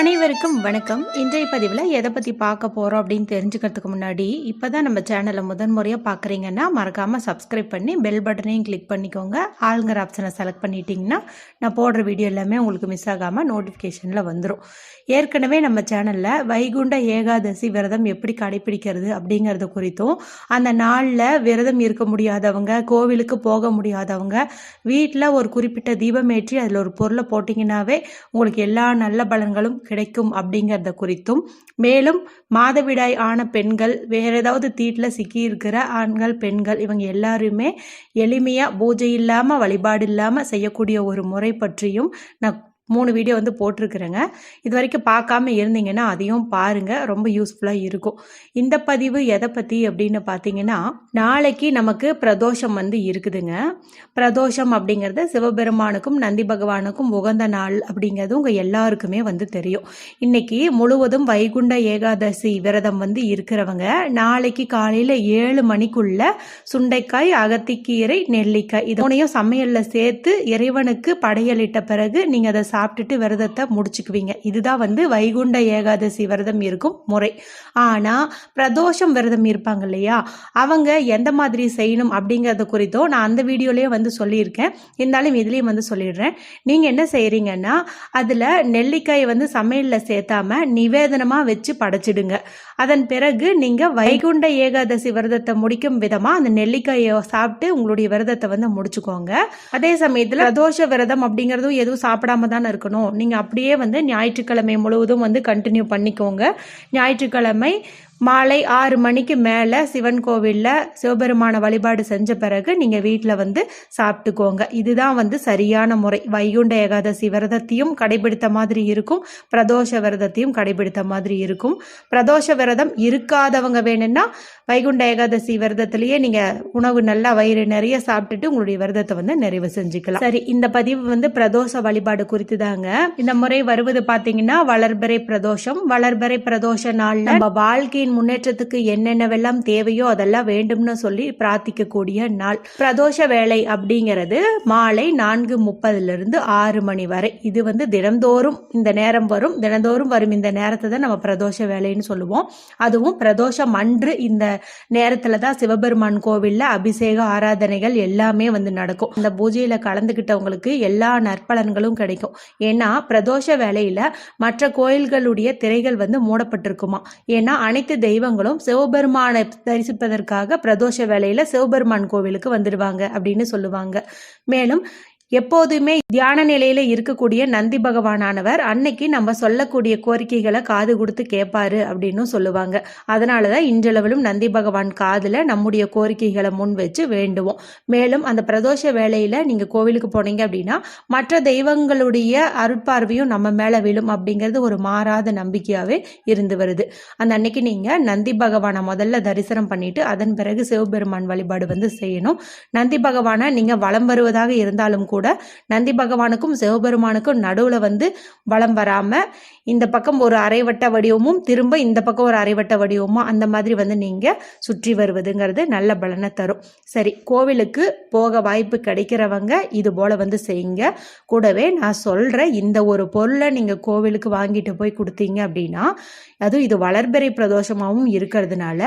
அனைவருக்கும் வணக்கம். இன்றைய பதிவில் எதை பற்றி பார்க்க போகிறோம் அப்படின்னு தெரிஞ்சுக்கிறதுக்கு முன்னாடி இப்போ தான் நம்ம சேனலை முதன்முறையாக பார்க்குறீங்கன்னா மறக்காமல் சப்ஸ்கிரைப் பண்ணி பெல் பட்டனையும் கிளிக் பண்ணிக்கோங்க. ஆளுங்கிற ஆப்ஷனை செலக்ட் பண்ணிட்டீங்கன்னா நான் போடுற வீடியோ எல்லாமே உங்களுக்கு மிஸ் ஆகாமல் நோட்டிஃபிகேஷனில் வந்துடும் ஏற்கனவே நம்ம சேனலில் வைகுண்ட ஏகாதசி விரதம் எப்படி கடைபிடிக்கிறது அப்படிங்கிறது குறித்தும் அந்த நாளில் விரதம் இருக்க முடியாதவங்க கோவிலுக்கு போக முடியாதவங்க வீட்டில் ஒரு குறிப்பிட்ட தீபம் ஏற்றி அதில் ஒரு பொருளை போட்டிங்கன்னாவே உங்களுக்கு எல்லா நல்ல பலன்களும் கிடைக்கும் அப்படிங்கிறத குறித்தும் மேலும் மாதவிடாய் ஆன பெண்கள் வேற ஏதாவது தீட்டில் சிக்கி இருக்கிற ஆண்கள் பெண்கள் இவங்க எல்லாருமே எளிமையாக பூஜை இல்லாமல் வழிபாடு இல்லாமல் செய்யக்கூடிய ஒரு முறை பற்றியும் நான் மூணு வீடியோ வந்து போட்டிருக்கிறேங்க. இது வரைக்கும் பார்க்காம இருந்தீங்கன்னா அதையும் பாருங்கள் ரொம்ப யூஸ்ஃபுல்லாக இருக்கும். இந்த பதிவு எதை பற்றி அப்படின்னு பார்த்தீங்கன்னா நாளைக்கு நமக்கு பிரதோஷம் வந்து இருக்குதுங்க. பிரதோஷம் அப்படிங்கிறது சிவபெருமானுக்கும் நந்தி பகவானுக்கும் உகந்த நாள் அப்படிங்கிறது உங்கள் எல்லாருக்குமே வந்து தெரியும். இன்னைக்கு முழுவதும் வைகுண்ட ஏகாதசி விரதம் வந்து இருக்கிறவங்க நாளைக்கு காலையில் ஏழு மணிக்குள்ள சுண்டைக்காய் அகத்திக்கீரை நெல்லிக்காய் இதனையும் சமையலில் சேர்த்து இறைவனுக்கு படையலிட்ட பிறகு நீங்கள் அதை சாப்பிட்டுட்டு விரதத்தை முடிச்சுக்குவீங்க. இதுதான் வந்து வைகுண்ட ஏகாதசி விரதம் இருக்கும் முறை. ஆனால் பிரதோஷம் விரதம் இருப்பாங்க இல்லையா? அவங்க எந்த மாதிரி செய்யணும் அப்படிங்கிறத குறித்தோ நான் அந்த வீடியோலேயே வந்து சொல்லியிருக்கேன். இருந்தாலும் இதுலேயும் வந்து சொல்லிடுறேன். நீங்கள் என்ன செய்கிறீங்கன்னா அதில் நெல்லிக்காயை வந்து சமையலில் சேர்த்தாம நிவேதனமாக வச்சு படைச்சிடுங்க. அதன் பிறகு நீங்கள் வைகுண்ட ஏகாதசி விரதத்தை முடிக்கும் விதமாக அந்த நெல்லிக்காயை சாப்பிட்டு உங்களுடைய விரதத்தை வந்து முடிச்சுக்கோங்க. அதே சமயத்தில் பிரதோஷ விரதம் அப்படிங்கிறதும் எதுவும் சாப்பிடாம தானே இருக்கணும். நீங்கள் அப்படியே வந்து ஞாயிற்றுக்கிழமை முழுவதும் வந்து கண்டினியூ பண்ணிக்கோங்க. ஞாயிற்றுக்கிழமை மாலை ஆறு மணிக்கு மேலே சிவன் கோவிலில் சிவபெருமான வழிபாடு செஞ்ச பிறகு நீங்கள் வீட்டில் வந்து சாப்பிட்டுக்கோங்க. இதுதான் வந்து சரியான முறை. வைகுண்ட ஏகாதசி விரதத்தையும் கடைபிடித்த மாதிரி இருக்கும். பிரதோஷ விரதத்தையும் கடைபிடித்த மாதிரி இருக்கும். பிரதோஷ விரதம் இருக்காதவங்க வேணும்னா வைகுண்ட ஏகாதசி விரதத்திலேயே நீங்கள் உணவு நல்லா வயிறு நிறைய சாப்பிட்டுட்டு உங்களுடைய விரதத்தை வந்து நிறைவு செஞ்சுக்கலாம். சரி இந்த பதிவு வந்து பிரதோஷ வழிபாடு குறித்து தாங்க. இந்த முறை வருவது பார்த்தீங்கன்னா வளர்பறை பிரதோஷம். வளர்பறை பிரதோஷ நாளில் நம்ம வாழ்க்கையின் முன்னேற்றத்துக்கு என்னென்னவெல்லாம் தேவையோ அதெல்லாம் வேண்டும்னு சொல்லி பிரார்த்திக்கக்கூடிய நாள். பிரதோஷ வேலை அப்படிங்கிறது மாலை நான்கு முப்பதுல இருந்து ஆறு மணி வரை. இது வந்து தினந்தோறும் இந்த நேரம் வரும். தினந்தோறும் வரும் இந்த நேரத்தை தான் நம்ம பிரதோஷ வேலைன்னு சொல்லுவோம். அதுவும் பிரதோஷம் அன்று இந்த நேரத்துல தான் சிவபெருமான் கோவில்ல அபிஷேக ஆராதனைகள் எல்லாமே வந்து நடக்கும். இந்த பூஜையில கலந்துக்கிட்டவங்களுக்கு எல்லா நற்பலன்களும் கிடைக்கும். ஏன்னா பிரதோஷ வேலையில மற்ற கோயில்களுடைய திரைகள் வந்து மூடப்பட்டிருக்குமா? ஏன்னா அனைத்து தெய்வங்களும் சிவபெருமானை தரிசிப்பதற்காக பிரதோஷ வேலையில சிவபெருமான் கோவிலுக்கு வந்துடுவாங்க அப்படின்னு சொல்லுவாங்க. மேலும் எப்போதுமே தியான நிலையில இருக்கக்கூடிய நந்தி பகவானானவர் அன்னைக்கு நம்ம சொல்லக்கூடிய கோரிக்கைகளை காது கொடுத்து கேட்பாரு அப்படின்னு சொல்லுவாங்க. அதனாலதான் இன்றளவிலும் நந்தி பகவான் காதுல நம்முடைய கோரிக்கைகளை முன் வச்சு வேண்டுவோம். மேலும் அந்த பிரதோஷ வேலையில நீங்க கோவிலுக்கு போனீங்க அப்படின்னா மற்ற தெய்வங்களுடைய அருட்பார்வையும் நம்ம மேல விழும் அப்படிங்கிறது ஒரு மாறாத நம்பிக்கையாவே இருந்து வருது. அந்த அன்னைக்கு நீங்க நந்தி பகவானை முதல்ல தரிசனம் பண்ணிட்டு அதன் பிறகு சிவபெருமான் வழிபாடு வந்து செய்யணும். நந்தி பகவானை நீங்க வலம் வருவதாக இருந்தாலும் கூட கூட நந்தி பகவானுக்கும் சிவபெருமானுக்கும் நடுவில் வந்து வளம் வராமல் இந்த பக்கம் ஒரு அரைவட்ட வடிவமும் திரும்ப இந்த பக்கம் ஒரு அரைவட்ட வடிவமும் அந்த மாதிரி வந்து நீங்கள் சுற்றி வருவதுங்கிறது நல்ல பலனை தரும். சரி கோவிலுக்கு போக வாய்ப்பு கிடைக்கிறவங்க இது போல் வந்து செய்யுங்க. கூடவே நான் சொல்கிறேன் இந்த ஒரு பொருளை நீங்கள் கோவிலுக்கு வாங்கிட்டு போய் கொடுத்தீங்க அப்படின்னா அதுவும் இது வளர்பிறை பிரதோஷமாகவும் இருக்கிறதுனால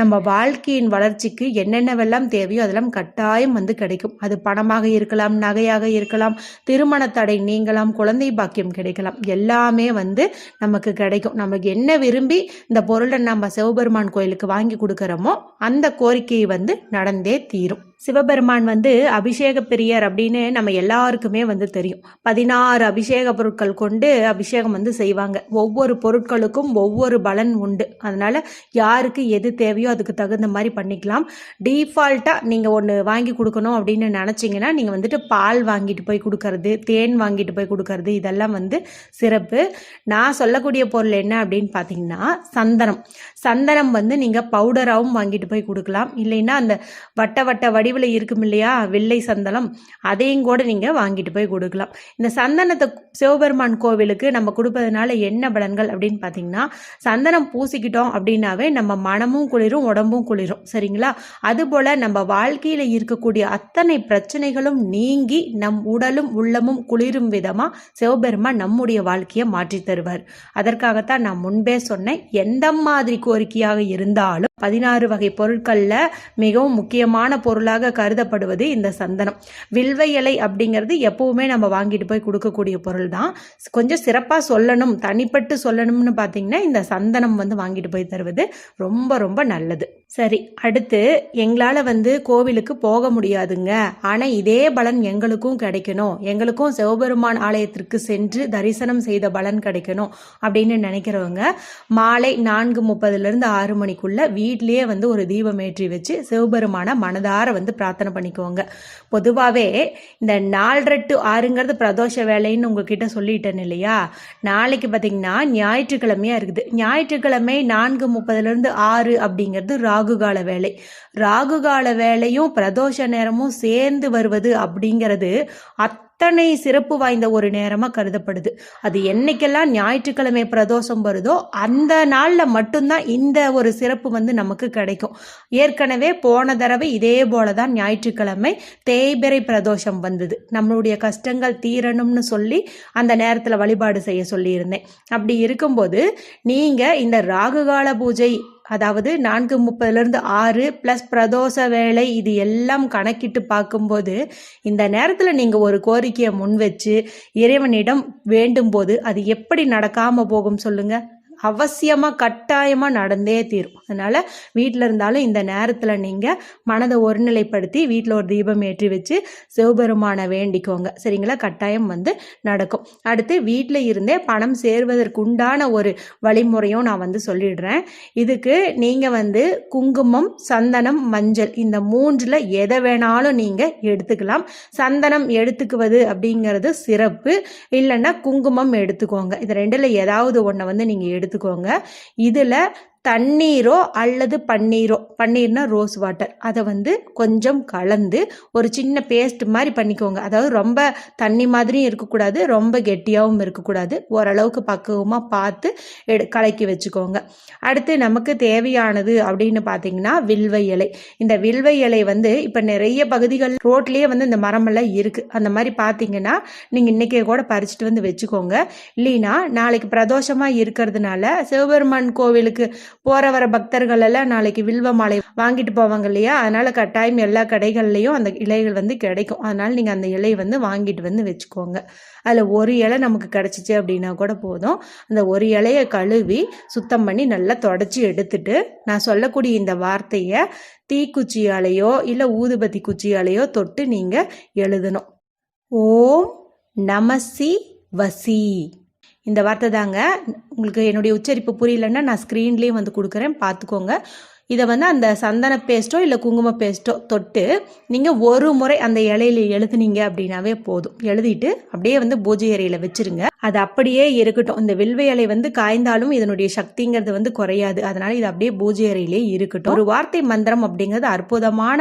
நம்ம வாழ்க்கையின் வளர்ச்சிக்கு என்னென்னவெல்லாம் தேவையோ அதெல்லாம் கட்டாயம் வந்து கிடைக்கும். அது பணமாக இருக்கலாம் நகையாக இருக்கலாம். திருமண தடை நீங்களாம் குழந்தை பாக்கியம் கிடைக்கலாம். எல்லாமே வந்து நமக்கு கிடைக்கும். நமக்கு என்ன விரும்பி இந்த பொருளை நம்ம சிவபெருமான் கோயிலுக்கு வாங்கி கொடுக்குறோமோ அந்த கோரிக்கையை வந்து நடந்தே தீரும். சிவபெருமான் வந்து அபிஷேக பிரியர் அப்படின்னு நம்ம எல்லாருக்குமே வந்து தெரியும். பதினாறு அபிஷேக பொருட்கள் கொண்டு அபிஷேகம் வந்து செய்வாங்க. ஒவ்வொரு பொருட்களுக்கும் ஒவ்வொரு பலன் உண்டு. அதனால யாருக்கு எது தேவையோ அதுக்கு தகுந்த மாதிரி பண்ணிக்கலாம். டீஃபால்ட்டாக நீங்கள் ஒன்று வாங்கி கொடுக்கணும் அப்படின்னு நினச்சிங்கன்னா நீங்கள் வந்துட்டு பால் வாங்கிட்டு போய் கொடுக்கறது தேன் வாங்கிட்டு போய் கொடுக்கறது இதெல்லாம் வந்து சிறப்பு. நான் சொல்லக்கூடிய பொருள் என்ன அப்படின்னு பார்த்தீங்கன்னா சந்தனம். சந்தனம் வந்து நீங்கள் பவுடராகவும் வாங்கிட்டு போய் கொடுக்கலாம். இல்லைன்னா அந்த வட்ட வட்ட வடிவில் இருக்கும் இல்லையா? வெள்ளை சந்தனம். அதையும் கூட நீங்கள் வாங்கிட்டு போய் கொடுக்கலாம். இந்த சந்தனத்தை சிவபெருமான் கோவிலுக்கு நம்ம கொடுப்பதுனால என்ன பலன்கள் அப்படின்னு பார்த்தீங்கன்னா சந்தனம் பூசிக்கிட்டோம் அப்படின்னாவே நம்ம மனமும் குளிரும் உடம்பும் குளிரும். சரிங்களா? அதுபோல் நம்ம வாழ்க்கையில் இருக்கக்கூடிய அத்தனை பிரச்சனைகளும் நீங்கி நம் உடலும் உள்ளமும் குளிரும் விதமாக சிவபெருமான் நம்முடைய வாழ்க்கையை மாற்றி தருவார். அதற்காகத்தான் நான் முன்பே சொன்னேன் எந்த மாதிரி கோரிக்கையாக இருந்தாலும் பதினாறு வகை பொருட்களில் மிகவும் முக்கியமான பொருளாக கருதப்படுவது இந்த சந்தனம். வில்வ இலை அப்படிங்கிறது எப்பவுமே நம்ம வாங்கிட்டு போய் கொடுக்கக்கூடிய பொருள் தான் கொஞ்சம் சிறப்பாக சொல்லணும் தனிப்பட்டு சொல்லணும்னு பார்த்தீங்கன்னா இந்த சந்தனம் வந்து வாங்கிட்டு போய் தருவது ரொம்ப ரொம்ப நல்லது. சரி அடுத்து எங்களால் வந்து கோவிலுக்கு போக முடியாதுங்க. ஆனால் இதே பலன் எங்களுக்கும் கிடைக்கணும். எங்களுக்கும் சிவபெருமான் ஆலயத்திற்கு சென்று தரிசனம் செய்த பலன் கிடைக்கணும் அப்படின்னு நினைக்கிறவங்க மாலை நான்கு முப்பதுலேருந்து ஆறு மணிக்குள்ள வீட்லேயே வந்து ஒரு தீபம் ஏற்றி வச்சு சிவபெருமான மனதார வந்து பிரார்த்தனை பண்ணிக்குவோங்க பொதுவாகவே இந்த நாலரை டு ஆறுங்கிறது பிரதோஷ வேலைன்னு உங்ககிட்ட சொல்லிட்டேன் இல்லையா? நாளைக்கு பார்த்தீங்கன்னா ஞாயிற்றுக்கிழமையாக இருக்குது. ஞாயிற்றுக்கிழமை நான்கு முப்பதுலேருந்து ஆறு அப்படிங்கிறது ராகுகால வேலை. ராகுகால வேலையும் பிரதோஷ நேரமும் சேர்ந்து வருவது அப்படிங்கிறது அத் அத்தனை சிறப்பு வாய்ந்த ஒரு நேரமாக கருதப்படுது. அது என்னைக்கெல்லாம் ஞாயிற்றுக்கிழமை பிரதோஷம் வருதோ அந்த நாளில் மட்டும்தான் இந்த ஒரு சிறப்பு வந்து நமக்கு கிடைக்கும். ஏற்கனவே போன தடவை இதே போல தான் ஞாயிற்றுக்கிழமை தேய்பிரை பிரதோஷம் வந்தது. நம்மளுடைய கஷ்டங்கள் தீரணும்னு சொல்லி அந்த நேரத்தில் வழிபாடு செய்ய சொல்லியிருந்தேன். அப்படி இருக்கும்போது நீங்கள் இந்த ராகுகால பூஜை அதாவது நான்கு முப்பதுலேருந்து ஆறு ப்ளஸ் பிரதோஷ வேலை இது எல்லாம் கணக்கிட்டு பார்க்கும்போது இந்த நேரத்தில் நீங்கள் ஒரு கோரிக்கையை முன் வச்சு இறைவனிடம் வேண்டும் போது அது எப்படி நடக்காமல் போகும் சொல்லுங்கள் அவசியமாக கட்டாயமாக நடந்தே தீரும். அதனால் வீட்டில் இருந்தாலும் இந்த நேரத்தில் நீங்கள் மனதை ஒருநிலைப்படுத்தி வீட்டில் ஒரு தீபம் ஏற்றி வச்சு சிவபெருமானை வேண்டிக்கோங்க. சரிங்களா? கட்டாயம் வந்து நடக்கும். அடுத்து வீட்டில் இருந்தே பணம் சேர்வதற்கு உண்டான ஒரு வழிமுறையும் நான் வந்து சொல்லிடுறேன். இதுக்கு நீங்கள் வந்து குங்குமம் சந்தனம் மஞ்சள் இந்த மூன்றில் எதை வேணாலும் நீங்கள் எடுத்துக்கலாம். சந்தனம் எடுத்துக்குவது அப்படிங்கிறது சிறப்பு. இல்லைன்னா குங்குமம் எடுத்துக்கோங்க. இது ரெண்டில் ஏதாவது ஒன்றை வந்து நீங்கள் எடுத்து எடுத்துக்கோங்க. இதில் தண்ணீரோ அல்லது பன்னீரோ பன்னீர்னா ரோஸ் வாட்டர் அதை வந்து கொஞ்சம் கலந்து ஒரு சின்ன பேஸ்ட் மாதிரி பண்ணிக்கோங்க. அதாவது ரொம்ப தண்ணி மாதிரியும் இருக்கக்கூடாது ரொம்ப கெட்டியாகவும் இருக்கக்கூடாது. ஓரளவுக்கு பக்குவமாக பார்த்து எடு கலக்கி வச்சுக்கோங்க. அடுத்து நமக்கு தேவையானது அப்படின்னு பார்த்தீங்கன்னா வில்வ இலை. இந்த வில்வ இலை வந்து இப்போ நிறைய பகுதிகள் ரோட்லேயே வந்து இந்த மரமெல்லாம் இருக்குது அந்த மாதிரி பார்த்தீங்கன்னா நீங்கள் இன்றைக்கே கூட பறிச்சுட்டு வந்து வச்சுக்கோங்க. இல்லைன்னா நாளைக்கு பிரதோஷமாக இருக்கிறதுனால சிவபெருமான் கோவிலுக்கு போகிற வர பக்தர்கள் எல்லாம் நாளைக்கு வில்வ மாலை வாங்கிட்டு போவாங்க இல்லையா? அதனால் கட்டாயம் எல்லா கடைகள்லையும் அந்த இலைகள் வந்து கிடைக்கும். அதனால் நீங்கள் அந்த இலையை வந்து வாங்கிட்டு வந்து வச்சுக்கோங்க. அதில் ஒரு இலை நமக்கு கிடைச்சிச்சு அப்படின்னா கூட போதும். அந்த ஒரு இலையை கழுவி சுத்தம் பண்ணி நல்லா தொடச்சி எடுத்துட்டு நான் சொல்லக்கூடிய இந்த வார்த்தையை தீக்குச்சியாலேயோ இல்லை ஊதுபத்தி குச்சியாலேயோ தொட்டு நீங்கள் எழுதணும். ஓம் நமசி வசி இந்த வார்த்தை தாங்க. உங்களுக்கு என்னுடைய உச்சரிப்பு புரியலன்னா நான் ஸ்க்ரீன்லேயும் வந்து கொடுக்குறேன். பார்த்துக்கோங்க. இதை வந்து அந்த சந்தன பேஸ்ட்டோ இல்லை குங்கும பேஸ்ட்டோ தொட்டு நீங்கள் ஒரு முறை அந்த இலையில எழுதுனீங்க அப்படின்னாவே போதும். எழுதிட்டு அப்படியே வந்து பூஜை அறையில் வச்சுருங்க. அது அப்படியே இருக்கட்டும். இந்த வில்வை இலை வந்து காய்ந்தாலும் இதனுடைய சக்திங்கிறது வந்து குறையாது. அதனால இது அப்படியே பூஜை அறையிலே இருக்கட்டும். ஒரு வார்த்தை மந்திரம் அப்படிங்கிறது அற்புதமான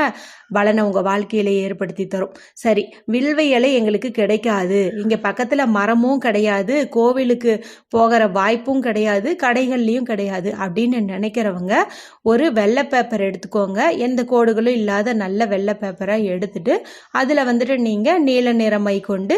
பலனை உங்கள் வாழ்க்கையிலே ஏற்படுத்தி தரும். சரி வில்வை இலை எங்களுக்கு கிடைக்காது. இங்கே பக்கத்தில் மரமும் கிடையாது. கோவிலுக்கு போகிற வாய்ப்பும் கிடையாது. கடைகள்லையும் கிடையாது. அப்படின்னு நினைக்கிறவங்க ஒரு வெள்ளை பேப்பர் எடுத்துக்கோங்க. எந்த கோடுகளும் இல்லாத நல்ல வெள்ளை பேப்பராக எடுத்துட்டு அதில் வந்துட்டு நீங்கள் நீல நிறமை கொண்டு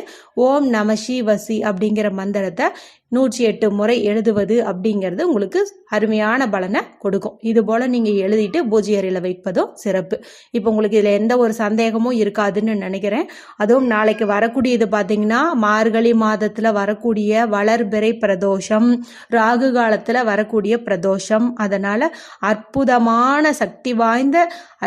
ஓம் நம வசி அப்படிங்கிற மந்திரத்தை நூற்றி எட்டு முறை எழுதுவது அப்படிங்கிறது உங்களுக்கு அருமையான பலனை கொடுக்கும். இது போல் நீங்கள் எழுதிட்டு பூஜை அறையில் வைப்பதும் சிறப்பு. இப்போ உங்களுக்கு இதில் எந்த ஒரு சந்தேகமும் இருக்காதுன்னு நினைக்கிறேன். அதுவும் நாளைக்கு வரக்கூடியது பார்த்தீங்கன்னா மார்கழி மாதத்தில் வரக்கூடிய வளர்பிறை பிரதோஷம் ராகு காலத்தில் வரக்கூடிய பிரதோஷம். அதனால் அற்புதமான சக்தி வாய்ந்த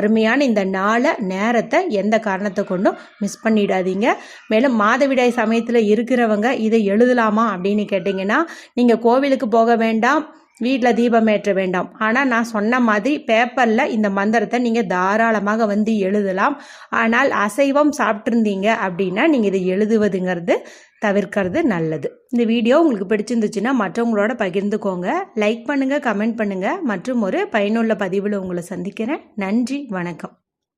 அருமையான இந்த நாளை நேரத்தை எந்த காரணத்தை கொண்டும் மிஸ் பண்ணிடாதீங்க. மேலும் மாதவிடாய் சமயத்தில் இருக்கிறவங்க இதை எழுதலாம். அப்படின்னு கேட்டிங்கன்னா நீங்கள் கோவிலுக்கு போக வேண்டாம் வீட்டில் தீபம் ஏற்ற வேண்டாம். ஆனால் நான் சொன்ன மாதிரி பேப்பரில் இந்த மந்திரத்தை நீங்கள் தாராளமாக வந்து எழுதலாம். ஆனால் அசைவம் சாப்பிட்ருந்தீங்க அப்படின்னா நீங்கள் இதை எழுதுவதுங்கிறது தவிர்க்கிறது நல்லது. இந்த வீடியோ உங்களுக்கு பிடிச்சிருந்துச்சுன்னா மற்றவங்களோட பகிர்ந்துக்கோங்க. லைக் பண்ணுங்கள் கமெண்ட் பண்ணுங்கள் மற்றும் ஒரு பயனுள்ள பதிவில் உங்களை சந்திக்கிறேன். நன்றி வணக்கம்.